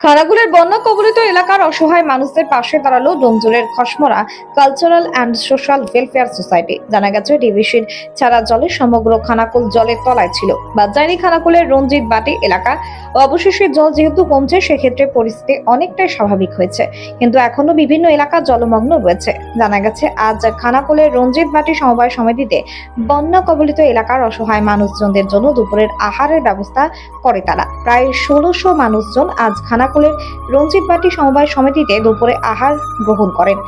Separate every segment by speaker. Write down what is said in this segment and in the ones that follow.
Speaker 1: খানাগুলের বন্যা কবলিত এলাকার অসহায় মানুষদের পাশে দাঁড়াল ডোমজুরের Khasmara cultural and social welfare society. জানা গেছে ডিভিসির ছাড়া জলে সমগ্র খানাকুল জলের তলায় ছিল। বাজারি খানাকুলের রঞ্জিত বাটি এলাকা অবশেষে জল যেহেতু কমছে, সেক্ষেত্রে পরিস্থিতি অনেকটাই স্বাভাবিক হয়েছে। কিন্তু এখনও বিভিন্ন এলাকা জলমগ্ন রয়েছে। জানা গেছে, আজ খানাকুলের রঞ্জিত বাটি সমবায় সমিতিতে বন্যা কবলিত এলাকার অসহায় মানুষজনদের জন্য দুপুরের আহারের ব্যবস্থা করে তারা। প্রায় ষোলোশো মানুষজন আজ খানাকুলের রঞ্জিত বাটি সমবায় সমিতিতে দুপুরে আহার গ্রহণ করেন।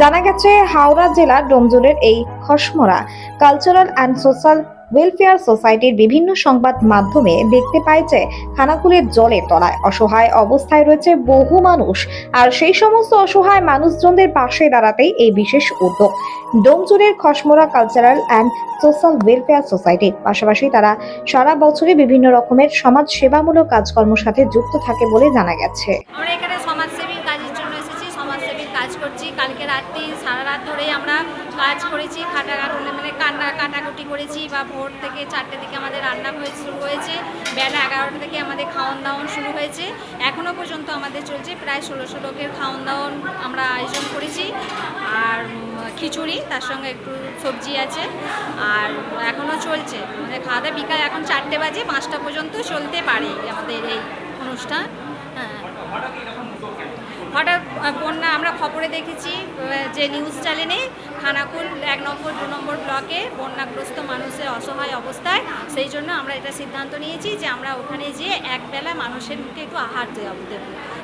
Speaker 1: জানা গেছে, হাওড়া জেলার ডোমজুরের এই Khasmara cultural and social welfare সোসাইটির বিভিন্ন সংবাদ মাধ্যমে দেখতে পাইছে খানাকুলের জলের তলায় অসহায় অবস্থায় রয়েছে বহু মানুষ। আর সেই সমস্ত অসহায় মানুষজনদের পাশে দাঁড়াতেই এই বিশেষ উদ্যোগ। ডোমজুরের Khasmara cultural and social welfare সোসাইটির পাশাপাশি তারা সারা বছরই বিভিন্ন রকমের সমাজ সেবামূলক কাজকর্মের সাথে যুক্ত থাকে বলে জানা গেছে
Speaker 2: আমরা এখানে সমাজসেবী কাজের জন্য এসেছি সমাজসেবীর কাজ করছি কালকে রাত্রি, সারা রাত ধরেই আমরা কাজ করেছি খাটা মানে কান্না, কাটাকুটি করেছি বা ভোর থেকে চারটে থেকে আমাদের রান্না হয়ে শুরু হয়েছে, বেলা এগারোটা থেকে আমাদের খাওয়ান দাওয়ান শুরু হয়েছে, এখনও পর্যন্ত আমাদের চলছে প্রায় ষোলোশো লোকের খাওয়ান দাওয়ান আমরা আয়োজন করেছি, আর খিচুড়ি, তার সঙ্গে একটু সবজি আছে, আর এখনও চলছে আমাদের খাওয়া দাওয়া বিকাল এখন চারটে বাজে, পাঁচটা পর্যন্ত চলতে পারে আমাদের এই অনুষ্ঠান হ্যাঁ। হঠাৎ বন্যা আমরা খবরে দেখেছি যে নিউজ চ্যানেলে খানাকুল এক নম্বর, দু নম্বর ব্লকে বন্যাগ্রস্ত মানুষের অসহায় অবস্থায়। সেই জন্য আমরা এটা সিদ্ধান্ত নিয়েছি যে আমরা ওখানে যেয়ে একবেলা মানুষের মুখে একটু আহার দেব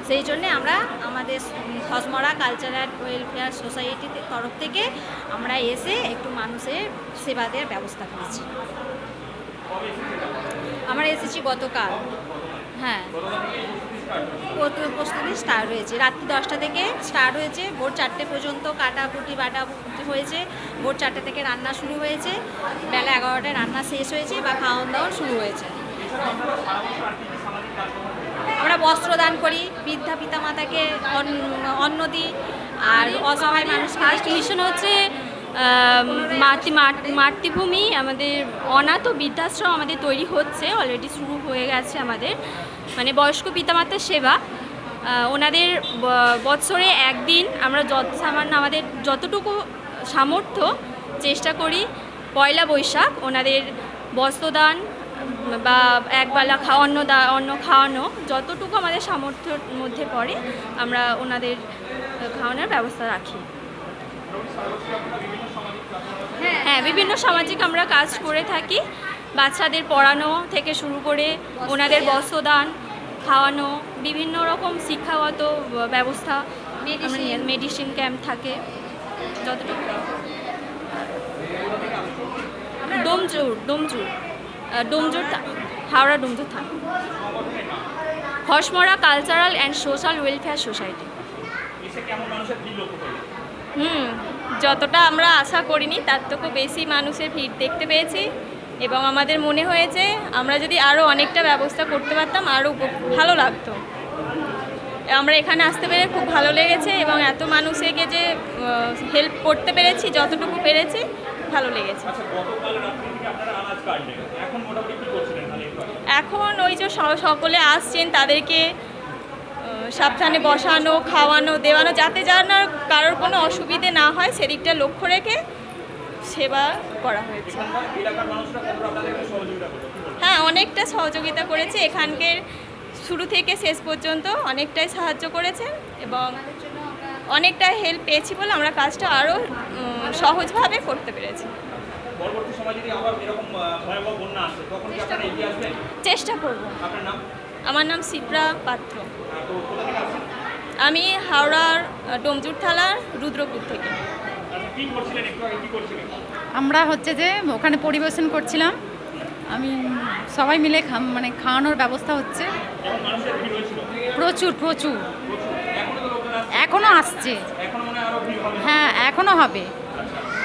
Speaker 2: সেই জন্যে আমরা আমাদের খসমরা কালচারাল ওয়েলফেয়ার সোসাইটির তরফ থেকে আমরা এসে একটু মানুষের সেবা দেওয়ার ব্যবস্থা করেছি। আমরা এসেছি গতকাল। হ্যাঁ। প্রস্তুতি স্টার্ট হয়েছে। রাত্রি দশটা থেকে স্টার্ট হয়েছে। ভোর চারটে পর্যন্ত কাটা কাটাকুটি বাটা হয়েছে। ভোর চারটে থেকে রান্না শুরু হয়েছে। বেলা এগারোটায় রান্না শেষ হয়েছে বা খাওয়ান দাওয়ান শুরু হয়েছে। আমরা বস্ত্র দান করি। বৃদ্ধা পিতা মাতাকে অন্ন দিই। আর অসহায় মানুষ
Speaker 3: ফার্স্ট মিশন হচ্ছে মাত- মাতৃভূমি, আমাদের অনাথ বৃদ্ধাশ্রম আমাদের তৈরি হচ্ছে। অলরেডি শুরু হয়ে গেছে আমাদের। মানে বয়স্ক পিতামাতার সেবা ওনাদের বৎসরে একদিন আমরা যত সামান্য আমাদের যতটুকু সামর্থ্য চেষ্টা করি, পয়লা বৈশাখ ওনাদের বস্ত্রদান বা একবেলা খাওয়া অন্ন দা, অন্ন খাওয়ানো, যতটুকু আমাদের সামর্থ্যের মধ্যে পড়ে, আমরা ওনাদের খাওয়ানোর ব্যবস্থা রাখি। হ্যাঁ বিভিন্ন সামাজিক আমরা কাজ করে থাকি। বাচ্চাদের পড়ানো থেকে শুরু করে ওনাদের বস্ত্রদান খাওয়ানো বিভিন্ন রকম শিক্ষাগত ব্যবস্থা মেডিসিন ক্যাম্প থাকে যতটুকু। ডোমজুর ডোমজুর ডোমজুর হাওড়া ডোমজুর থানা। Khasmara cultural and social welfare society হুম যতটা আমরা আশা করিনি তার থেকেও বেশি মানুষের ভিড় দেখতে পেয়েছি। এবং আমাদের মনে হয়েছে আমরা যদি আরও অনেকটা ব্যবস্থা করতে পারতাম আরও ভালো লাগতো। আমরা এখানে আসতে পেরে খুব ভালো লেগেছে এবং এত মানুষকে যে হেল্প করতে পেরেছি যতটুকু পেরেছি ভালো লেগেছে। এখন ওই যে সকলে আসছেন তাদেরকে সাবধানে বসানো খাওয়ানো দেওয়ানো যাতে যেন কারোর কোনো অসুবিধে না হয় সেদিকটা লক্ষ্য রেখে সেবা করা হয়েছে। হ্যাঁ অনেকটা সহযোগিতা করেছে। এখানকার শুরু থেকে শেষ পর্যন্ত অনেকটাই সাহায্য করেছে এবং অনেকটা হেল্প পেয়েছি বলে আমরা কাজটা আরও সহজভাবে করতে পেরেছি। চেষ্টা করব। আমার নাম সিপ্রা পাত্র।
Speaker 4: আসছেন?
Speaker 3: আমি হাওড়ার ডোমজুর থালার রুদ্রপুর থেকে।
Speaker 5: আমরা হচ্ছে যে ওখানে পরিবেশন করছিলাম। আমি সবাই মিলে মানে খাওয়ানোর ব্যবস্থা হচ্ছে। প্রচুর প্রচুর।
Speaker 4: এখনও আসছে?
Speaker 5: এখনও আসছে।
Speaker 4: এখনও হয়
Speaker 5: এখনও হবে।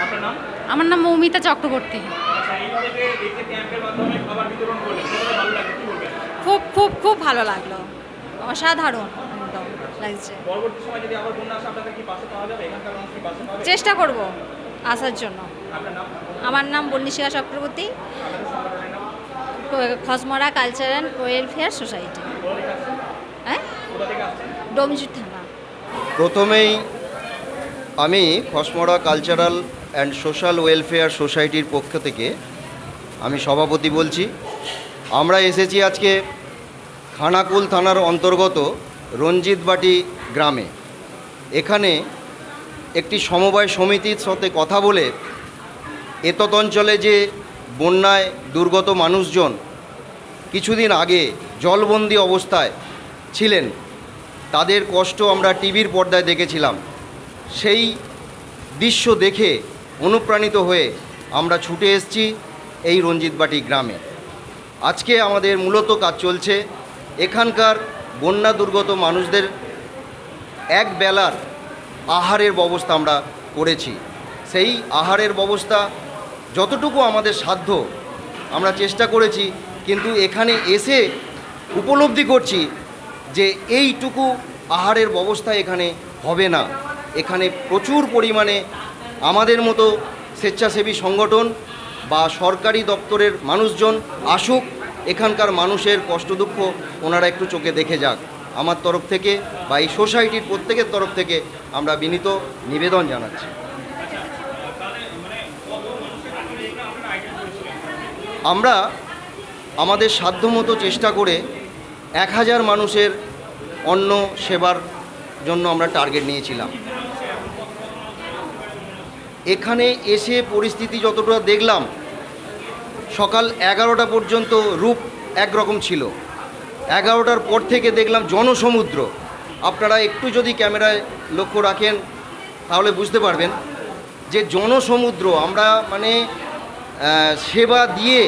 Speaker 4: আচ্ছা
Speaker 5: আমার নাম মৌমিতা চক্রবর্তী।
Speaker 4: আচ্ছা
Speaker 2: খুব খুব খুব ভালো লাগল। অসাধারণ। লাগছে
Speaker 4: পরবর্তী সময় যদি আবার বন্যা আসে আপনাদের কি পাশে পাওয়া যাবে? এখানকার মানুষ কি পাশে পাওয়া
Speaker 2: চেষ্টা করব আসার জন্য। আমার নাম Bannishika Chakraborty. Khasmara cultural welfare society হ্যাঁ? ডোমজুর থানা।
Speaker 6: প্রথমেই আমি Khasmara cultural and social welfare সোসাইটির পক্ষ থেকে আমি সভাপতি বলছি। আমরা এসেছি আজকে খানাকুল থানার অন্তর্গত রঞ্জিতবাটি গ্রামে। এখানে একটি সমবায় সমিতির সাথে কথা বলে এতত অঞ্চলে যে বন্যায় দুর্গত মানুষজন কিছুদিন আগে জলবন্দি অবস্থায় ছিলেন, তাদের কষ্ট আমরা টিভির পর্দায় দেখেছিলাম। সেই দৃশ্য দেখে অনুপ্রাণিত হয়ে আমরা ছুটে এসেছি এই রঞ্জিতবাটি গ্রামে। আজকে আমাদের মূলত কাজ চলছে এখানকার বন্যা দুর্গত মানুষদের এক বেলার আহারের ব্যবস্থা আমরা করেছি। সেই আহারের ব্যবস্থা যতটুকু আমাদের সাধ্য আমরা চেষ্টা করেছি, কিন্তু এখানে এসে উপলব্ধি করছি যে এইটুকু আহারের ব্যবস্থা এখানে হবে না। এখানে প্রচুর পরিমাণে আমাদের মতো স্বেচ্ছাসেবী সংগঠন বা সরকারি দপ্তরের মানুষজন আসুক এখানকার মানুষের কষ্ট দুঃখ ওনারা একটু চোখে দেখে যাক। আমার তরফ থেকে বা এই সোসাইটির প্রত্যেকের তরফ থেকে আমরা বিনীত নিবেদন জানাচ্ছি। আমরা আমাদের সাধ্যমতো চেষ্টা করে এক হাজার মানুষের অন্ন সেবার জন্য আমরা টার্গেট নিয়েছিলাম। এখানে এসে পরিস্থিতি যতটা দেখলাম সকাল এগারোটা পর্যন্ত রূপ একরকম ছিল। এগারোটার পর থেকে দেখলাম জনসমুদ্র। আপনারা একটু যদি ক্যামেরায় লক্ষ্য রাখেন, তাহলে বুঝতে পারবেন যে জনসমুদ্র আমরা মানে সেবা দিয়ে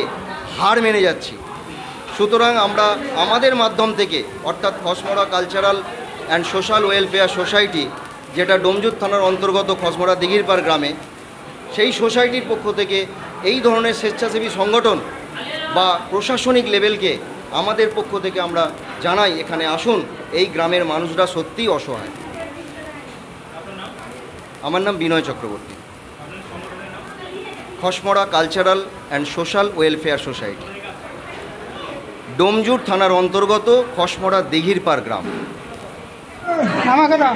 Speaker 6: হার মেনে যাচ্ছি। সুতরাং আমরা আমাদের মাধ্যম থেকে, অর্থাৎ Khasmara cultural and social welfare society, যেটা ডোমজুর থানার অন্তর্গত খসমরা দিঘিরপাড় গ্রামে সেই সোসাইটির পক্ষ থেকে এই ধরনের স্বেচ্ছাসেবী সংগঠন বা প্রশাসনিক লেভেলকে আমাদের পক্ষ থেকে আমরা জানাই, এখানে আসুন, এই গ্রামের মানুষরা সত্যিই অসহায়। আমার নাম Binoy Chakraborty. Khasmara cultural and social welfare society. Domjur থানার অন্তর্গত খসমরা দিঘিরপাড় গ্রাম।
Speaker 7: আমাকে দাও।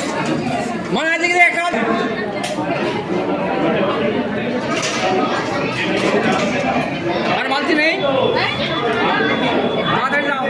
Speaker 7: মনে আছে কি একটা আর মালতি নেই তাড়াতাড়ি যাও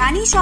Speaker 8: Rani